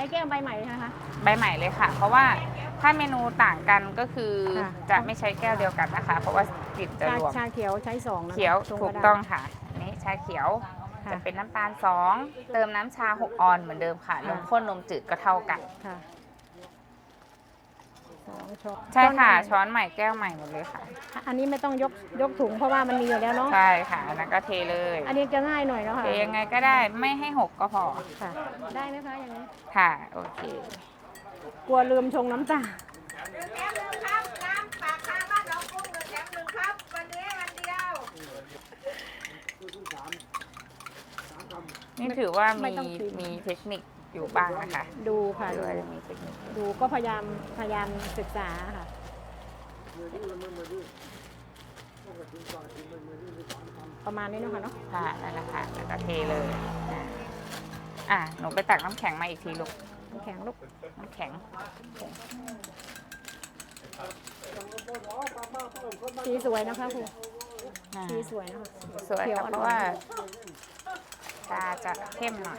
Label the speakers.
Speaker 1: ช้แก้วใบใหม่นะคะ
Speaker 2: ใบใหม่เลยค่ะ เพราะว่าถ้าเมนูต่างกันก็คือ
Speaker 1: ค่ะ
Speaker 2: จะไม่ใช้แก้วเดียวกันนะคะ เพราะว่ากลิ่นจะ
Speaker 1: ชาร
Speaker 2: วม
Speaker 1: ชาเขียวใช้สองนะคะ
Speaker 2: เขียว
Speaker 1: ช
Speaker 2: ถูก
Speaker 1: ระดาษ
Speaker 2: ต้องค่ะอันนี้ชาเขียว
Speaker 1: ค่ะ
Speaker 2: จะเป็นน้ำตาล2เติมน้ำชา6ออนเหมือนเดิมค่ะ
Speaker 1: ค่ะ
Speaker 2: นมข้นนมจืดก็เท่ากัน
Speaker 1: ค่ะสอง ช้อน
Speaker 2: ใช่ค่ะ
Speaker 1: ช้
Speaker 2: ช้อนใหม่แก้วใหม่หมดเลยค่ะ
Speaker 1: อนอันนี้ไม่ต้องยกยกถุงเพราะว่ามันมีอยู่แล้วเนาะ
Speaker 2: ใช่ค่ะอันนั้นก็เทเลย
Speaker 1: อันนี้จะง่ายหน่อยเนาะค่ะ
Speaker 2: เทยังไงก็ได้ไม่ให้หกก็พอ
Speaker 1: ค่ะ ได้ไหมคะอย่างนี้
Speaker 2: ค่ะโอเค
Speaker 1: กลัวลืมชงน้ำตาล
Speaker 3: หนึ่งแถมหนึ่งครับน้ำปากทางบ้านหนองกุ้งหนึ่งแถมหนึ่งครับวันนี้วันเดียว
Speaker 2: นี่ถือว่า
Speaker 1: ไม่
Speaker 2: มี
Speaker 1: ต้องชิม
Speaker 2: มีเทคนิค อยู่บ้างนะคะ
Speaker 1: ดูค่ะ
Speaker 2: ถื
Speaker 1: ดู
Speaker 2: อว่าจะมีเทคนิค
Speaker 1: ดูก็พยายามพยายามศึกษาค่ะ ประมาณนี้เนาะค่ะเนาะ
Speaker 2: ค่ะนั่นแหละค่ะแล้วก็เทเลยอะอะหนูไปตักน้ำแข็งมาอีกทีลูก
Speaker 1: น้ำแข็งลูก
Speaker 2: น้ำแข็ง
Speaker 1: สีสวยนะคะครู
Speaker 2: อะ
Speaker 1: สีสวยนะคะ
Speaker 2: สวย
Speaker 1: เขียว
Speaker 2: ค่ะ
Speaker 1: อ่อน
Speaker 2: เพราะว่าชาจะเข้มหน่อย